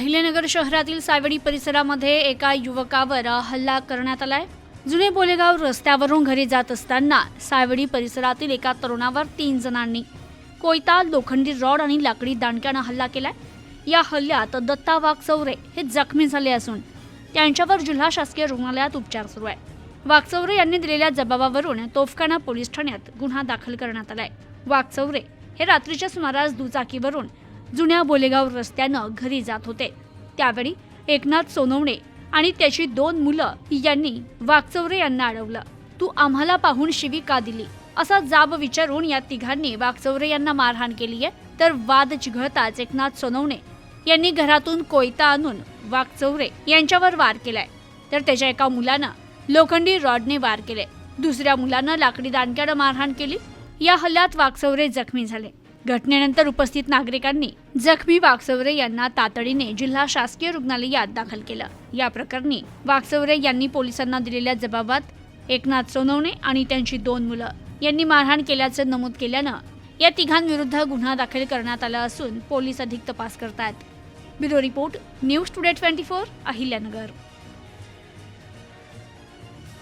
अहिल्यानगर शहरातील सावडी परिसरामध्ये एका युवकावर हल्ला करण्यात आलाय. जुने बोलेगाव रस्त्यावरून घरी जात असताना सायवडी परिसरातील एका तरुणावर तीन जणांनी कोयता लोखंडी रॉड आणि लाकडी दांडक्यानं हल्ला केलाय. या हल्ल्यात दत्ता वाघचौरे हे जखमी झाले असून त्यांच्यावर जिल्हा शासकीय रुग्णालयात उपचार सुरू आहे. वाघचौरे यांनी दिलेल्या जबाबावरून तोफखाना पोलीस ठाण्यात गुन्हा दाखल करण्यात आलाय. वाघचौरे हे रात्रीच्या सुमारास दुचाकीवरून जुन्या बोलेगाव रस्त्यानं घरी जात होते. त्यावेळी एकनाथ सोनवणे आणि त्याची दोन मुलं यांनी वाघचौरे यांना अडवलं. तू आम्हाला पाहून शिवी का दिली? असा जाब विचारून या तिघांनी वाघचौरे यांना मारहाण केली आहे. तर वाद चिघळताच एकनाथ सोनवणे यांनी घरातून कोयता आणून वाघचौरे यांच्यावर वार केलाय. तर त्याच्या एका मुलानं लोखंडी रॉडने वार केले. दुसऱ्या मुलानं लाकडी दांडक्यानं मारहाण केली. या हल्ल्यात वाघचौरे जखमी झाले. घटनेनंतर उपस्थित नागरिकांनी जखमी वाघसवरे यांना तातडीने जिल्हा शासकीय रुग्णालयात दाखल केलं. या प्रकरणी वाघसवरे यांनी पोलिसांना दिलेल्या जबाबात एकनाथ सोनवणे आणि त्यांची दोन मुलं यांनी मारहाण केल्याचं नमूद केल्यानं या तिघांविरुद्ध गुन्हा दाखल करण्यात आला असून पोलीस अधिक तपास करतात bureau report news today twenty four Ahilyanagar.